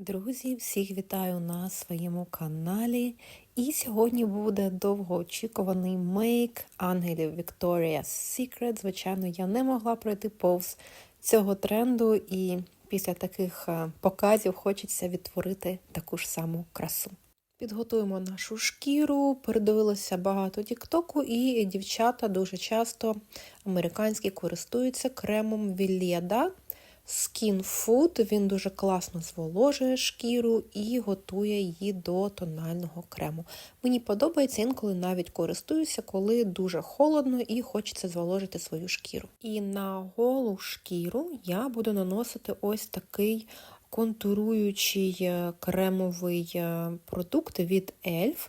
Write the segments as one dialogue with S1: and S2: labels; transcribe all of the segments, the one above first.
S1: Друзі, всіх вітаю на своєму каналі. І сьогодні буде довгоочікуваний мейк ангелів Victoria's Secret. Звичайно, я не могла пройти повз цього тренду, і після таких е, показів хочеться відтворити таку ж саму красу. Підготуємо нашу шкіру, передивилася багато тіктоку, і дівчата дуже часто американські користуються кремом Вілєда. Skin Food, він дуже класно зволожує шкіру і готує її до тонального крему. Мені подобається інколи навіть користуюся, коли дуже холодно і хочеться зволожити свою шкіру. І на голу шкіру я буду наносити ось такий контуруючий е, кремовий е, продукт від ELF.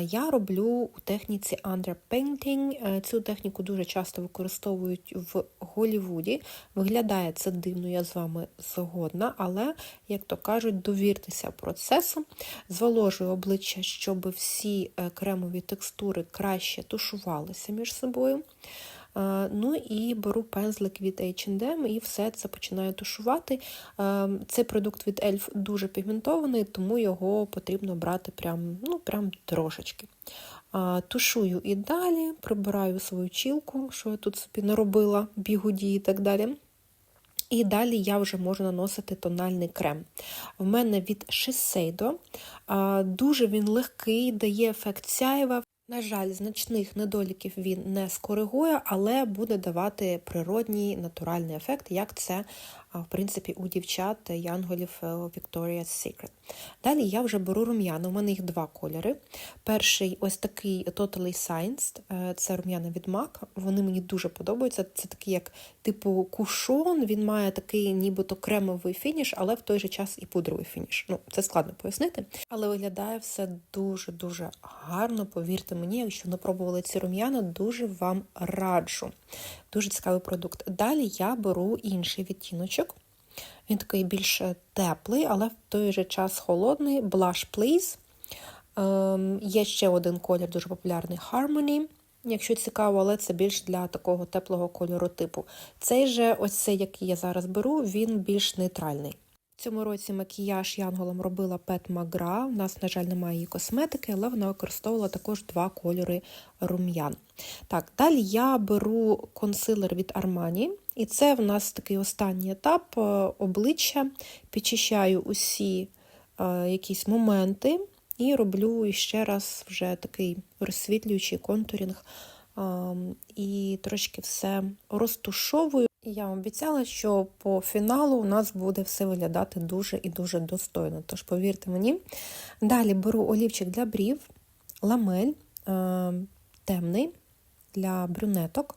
S1: Я роблю у техніці underpainting. Е, цю техніку дуже часто використовують в Голлівуді. Виглядає це дивно, я з вами згодна, але, як то кажуть, довіртеся процесу. Зволожую обличчя, щоб всі кремові текстури краще тушувалися між собою. Ну і беру пензлик від H&M і все це починаю тушувати. Цей продукт від ELF дуже пігментований, тому його потрібно брати прям, ну, прям трошечки. Тушую і далі, прибираю свою чілку, що я тут собі наробила, бігуді і так далі. І далі я вже можу наносити тональний крем. В мене від Shiseido. Дуже він легкий, дає ефект сяєва. На жаль, значних недоліків він не скоригує, але буде давати природній натуральний ефект, як це, в принципі, у дівчат янголів е, Victoria's Secret. Далі я вже беру рум'яна, у мене їх два кольори. Перший ось такий Totally Science, е, це рум'яна від MAC, вони мені дуже подобаються. Це такий, як типу кушон, він має такий нібито кремовий фініш, але в той же час і пудровий фініш. Ну, Це складно пояснити, але виглядає все дуже-дуже гарно, повірте мені, якщо не пробували ці рум'яна, дуже вам раджу. Дуже цікавий продукт. Далі я беру інший відтіночок. Він такий більш теплий, але в той же час холодний. Blush Please. Ем, Є ще один колір, дуже популярний Harmony. Якщо цікаво, але це більш для такого теплого кольору типу. Цей же, ось цей, який я зараз беру, він більш нейтральний. Цьому році макіяж янголом робила Пет Магра. У нас, на жаль, немає її косметики, але вона використовувала також два кольори рум'ян. Так, Далі я беру консилер від Armani, і це в нас такий останній етап е, обличчя. Підчищаю усі е, якісь моменти і роблю ще раз вже такий розсвітлюючий контурінг. І трошки все розтушовую. Я обіцяла, що по фіналу у нас буде все виглядати дуже і дуже достойно. Тож, повірте мені. Далі беру олівчик для брів, ламель е, темний для брюнеток.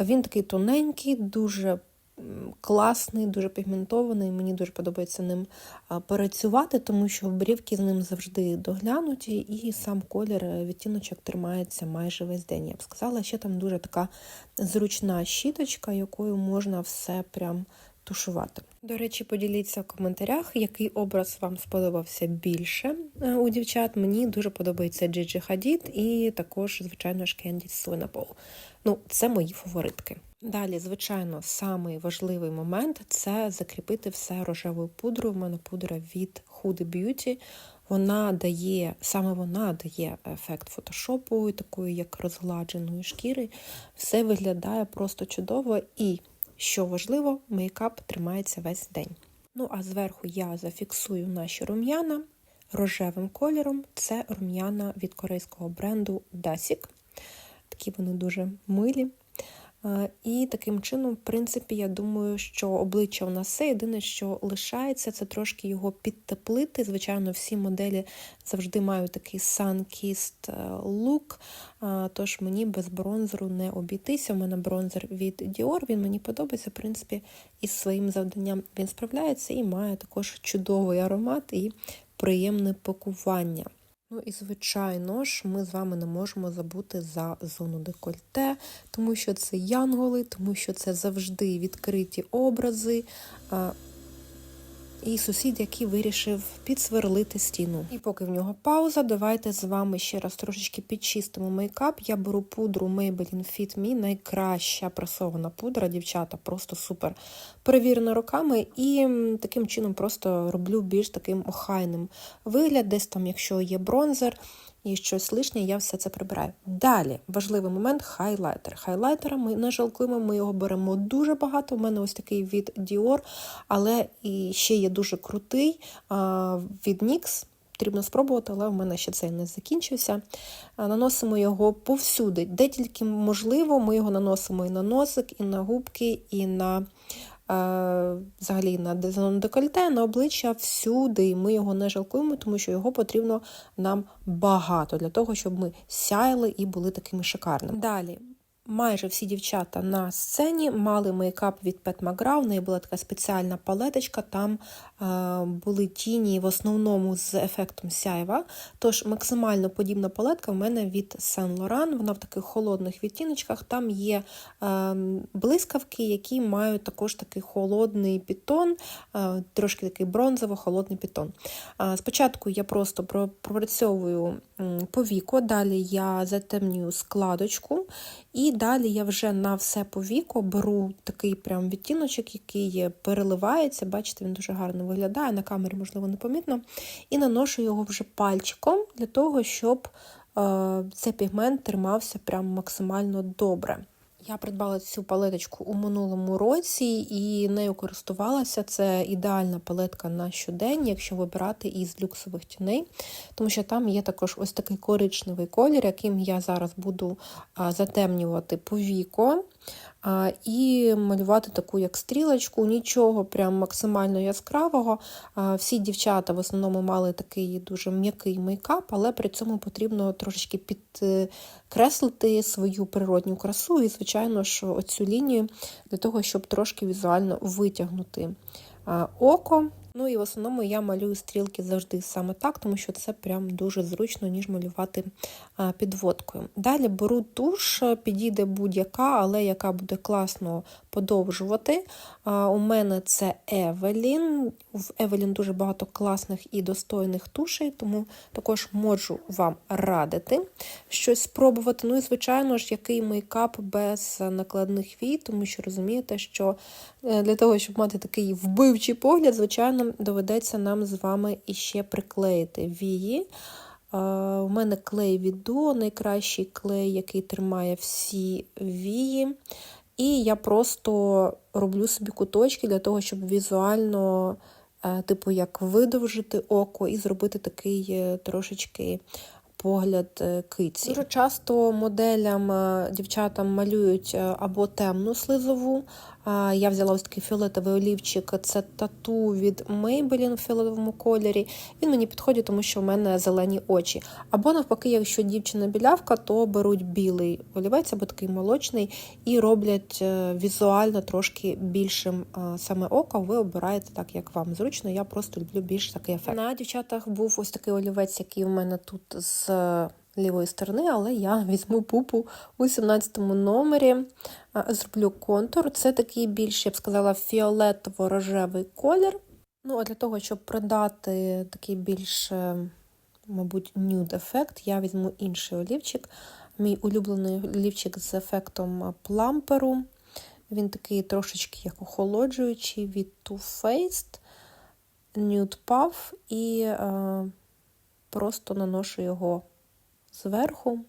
S1: Він такий тоненький, дуже класний, дуже пігментований. Мені дуже подобається ним працювати, тому що брівки з ним завжди доглянуті, і сам колір е, відтіночок тримається майже весь день. Я б сказала, ще там дуже така зручна щіточка, якою можна все прям тушувати. До речі, поділіться в коментарях, який образ вам сподобався більше е, у дівчат. Мені дуже подобається Джиджі Хадід і також, звичайно ж, Кенді Свинапол. Ну, це мої фаворитки. Далі, звичайно, самий важливий момент це закріпити все рожевою пудрою. У мене пудра від Huda Beauty. Вона дає, саме вона дає ефект фотошопу, такої як розгладженої шкіри. Все виглядає просто чудово і, що важливо, мейкап тримається весь день. Ну, а зверху я зафіксую наші рум'яна рожевим кольором. Це рум'яна від корейського бренду Dasik. Такі вони дуже милі. І таким чином, в принципі, я думаю, що обличчя у нас все. Єдине, що лишається, це трошки його підтеплити. Звичайно, всі моделі завжди мають такий sun-kissed е, лук, тож мені без бронзеру не обійтися. У мене бронзер від Dior, він мені подобається, в принципі, із своїм завданням він справляється і має також чудовий аромат і приємне пакування. Ну і, звичайно ж, ми з вами не можемо забути за зону декольте, тому що це янголи, тому що це завжди відкриті образи. І сусід, який вирішив підсверлити стіну. І поки в нього пауза, давайте з вами ще раз трошечки підчистимо мейкап. Я беру пудру Maybelline Fit Me, найкраща пресована пудра, дівчата, просто супер перевірена руками, і таким чином просто роблю більш таким охайним вигляд. Десь там, якщо є бронзер і щось лишнє, я все це прибираю. Далі важливий момент хайлайтер. Хайлайтера ми не жалкуємо, ми його беремо дуже багато. У мене ось такий від Dior, але і ще є дуже крутий від NYX. Потрібно спробувати, але в мене ще цей не закінчився. Наносимо його повсюди, де тільки можливо, ми його наносимо і на носик, і на губки, і на взагалі на дезон декольте, на обличчя всюди. І ми його не жалкуємо, тому що його потрібно нам багато для того, щоб ми сяяли і були такими шикарними. Далі. Майже всі дівчата на сцені мали мейкап від Pet McGraw, в неї була така спеціальна палеточка, там е, були тіні в основному з ефектом сяйва. Тож максимально подібна палетка в мене від Saint Laurent, вона в таких холодних відтіночках. Там є е, блискавки, які мають також такий холодний підтон, е, трошки такий бронзово-холодний підтон. Е, спочатку я просто пропрацьовую повіко, далі я затемнюю складочку. І далі я вже на все повіко беру такий прям відтіночок, який переливається. Бачите, він дуже гарно виглядає, на камері, можливо, не помітно. І наношу його вже пальчиком для того, щоб е, цей пігмент тримався прям максимально добре. Я придбала цю палеточку у минулому році і нею користувалася. Це ідеальна палетка на щодень, якщо вибирати із люксових тіней, тому що там є також ось такий коричневий колір, яким я зараз буду затемнювати повіко. І малювати таку як стрілочку, нічого прям максимально яскравого. Всі дівчата в основному мали такий дуже м'який мейкап, але при цьому потрібно трошечки підкреслити свою природню красу і, звичайно ж, оцю лінію для того, щоб трошки візуально витягнути око. Ну і в основному я малюю стрілки завжди саме так, тому що це прям дуже зручно, ніж малювати підводкою. Далі беру туш, підійде будь-яка, але яка буде класно подовжувати. У мене це Евелін. В Евелін дуже багато класних і достойних тушей, тому також можу вам радити щось спробувати. Ну і, звичайно ж, який мейкап без накладних вій, тому що розумієте, що е, для того, щоб мати такий вбивчий погляд, звичайно, доведеться нам з вами іще приклеїти вії. У мене клей від найкращий клей, який тримає всі вії. І я просто роблю собі куточки для того, щоб візуально, е, типу, як видовжити око і зробити такий е, трошечки погляд е, киці. Дуже часто моделям дівчатам малюють або темну слизову. Я взяла ось такий фіолетовий олівчик, це тату від Maybelline у фіолетовому кольорі. Він мені підходить, тому що в мене зелені очі. Або навпаки, якщо дівчина білявка, то беруть білий олівець, або такий молочний, і роблять е, візуально трошки більшим саме око. Ви обираєте так, як вам зручно. Я просто люблю більш такий ефект. На дівчатах був ось такий олівець, який в мене тут з лівої сторони, але я візьму пупу у 17 номері, зроблю контур. Це такий більш, я б сказала, фіолетово-рожевий колір. Ну, а для того, щоб придати такий більш, е, мабуть, нюд ефект, я візьму інший олівчик. Мій улюблений олівчик з ефектом пламперу. Він такий трошечки як охолоджуючий від Too Faced Nude Puff, і е, просто наношу його зверху.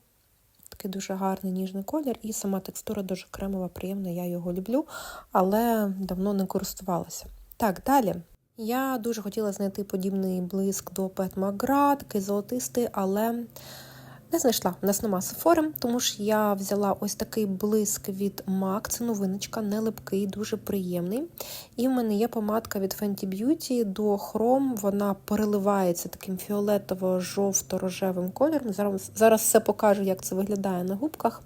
S1: Такий дуже гарний ніжний колір, і сама текстура дуже кремова, приємна, я його люблю, але давно не користувалася. Так, далі. Я дуже хотіла знайти подібний блиск до Пет McGrath, такий золотистий, але не знайшла. У нас нема сефори, тому ж я взяла ось такий блиск від MAC, це новиночка, не липкий, дуже приємний. І в мене є помадка від Fenty Beauty до Chrome, вона переливається таким фіолетово-жовто-рожевим кольором. Зараз зараз все покажу, як це виглядає на губках.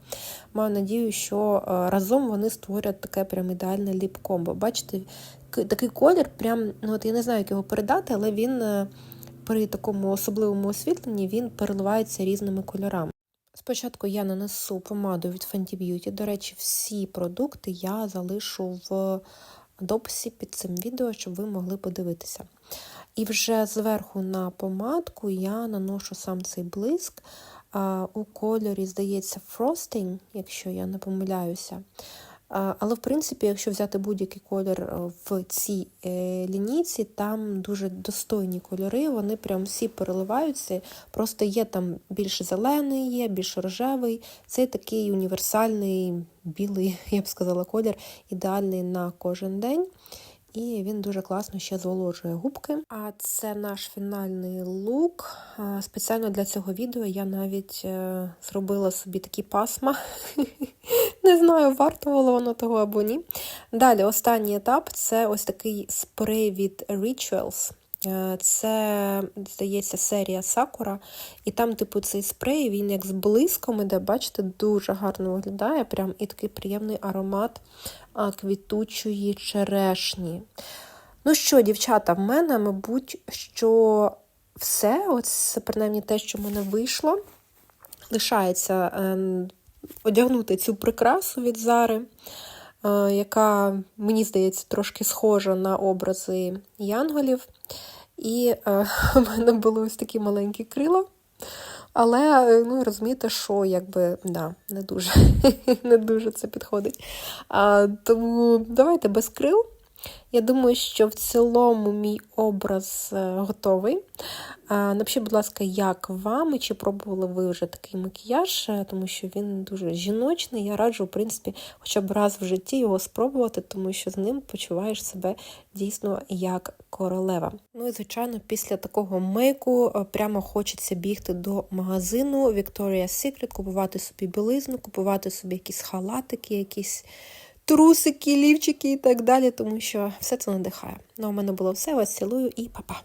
S1: Маю надію, що е, разом вони створять таке прям ідеальне ліп-комбо. Бачите, такий колір, прям, ну от я не знаю, як його передати, але він. При такому особливому освітленні він переливається різними кольорами. Спочатку я нанесу помаду від Fenty Beauty. До речі, всі продукти я залишу в дописі під цим відео, щоб ви могли подивитися. І вже зверху на помадку я наношу сам цей блиск. У кольорі, здається, Frosting, якщо я не помиляюся. Але, в принципі, якщо взяти будь-який колір е, в цій е, лінійці, там дуже достойні кольори, вони прям всі переливаються. Просто є там більш зелений, є, більш рожевий. Це такий універсальний білий, я б сказала, колір, ідеальний на кожен день. І він дуже класно ще зволожує губки. А це наш фінальний лук. Спеціально для цього відео я навіть е, зробила собі такі пасма. Не знаю, вартувало воно того або ні. Далі, останній етап це ось такий спрей від Rituals. Е, Це, здається, серія Сакура. І там, типу, цей спрей, він як з блиском іде, бачите, дуже гарно виглядає. Прям і такий приємний аромат квітучої черешні. Ну що, дівчата, в мене, мабуть, що все, ось принаймні те, що в мене вийшло. Лишається е, одягнути цю прикрасу від Зари, яка, мені здається, трошки схожа на образи янголів. І в мене були ось такі маленькі крила. Але, е, ну, розумієте, що якби да, не дуже не дуже це підходить. А, Тому давайте без крил. Я думаю, що в цілому мій образ е, готовий. Напишіть, будь ласка, як вам і чи пробували ви вже такий макіяж, е, тому що він дуже жіночний. Я раджу, в принципі, хоча б раз в житті його спробувати, тому що з ним почуваєш себе дійсно як королева. Ну і, звичайно, після такого мейку е, прямо хочеться бігти до магазину Victoria's Secret, купувати собі білизну, купувати собі якісь халатики, якісь трусики, лівчики і так далі, тому що все це надихає. Ну, а у мене було все. Вас цілую і па-па!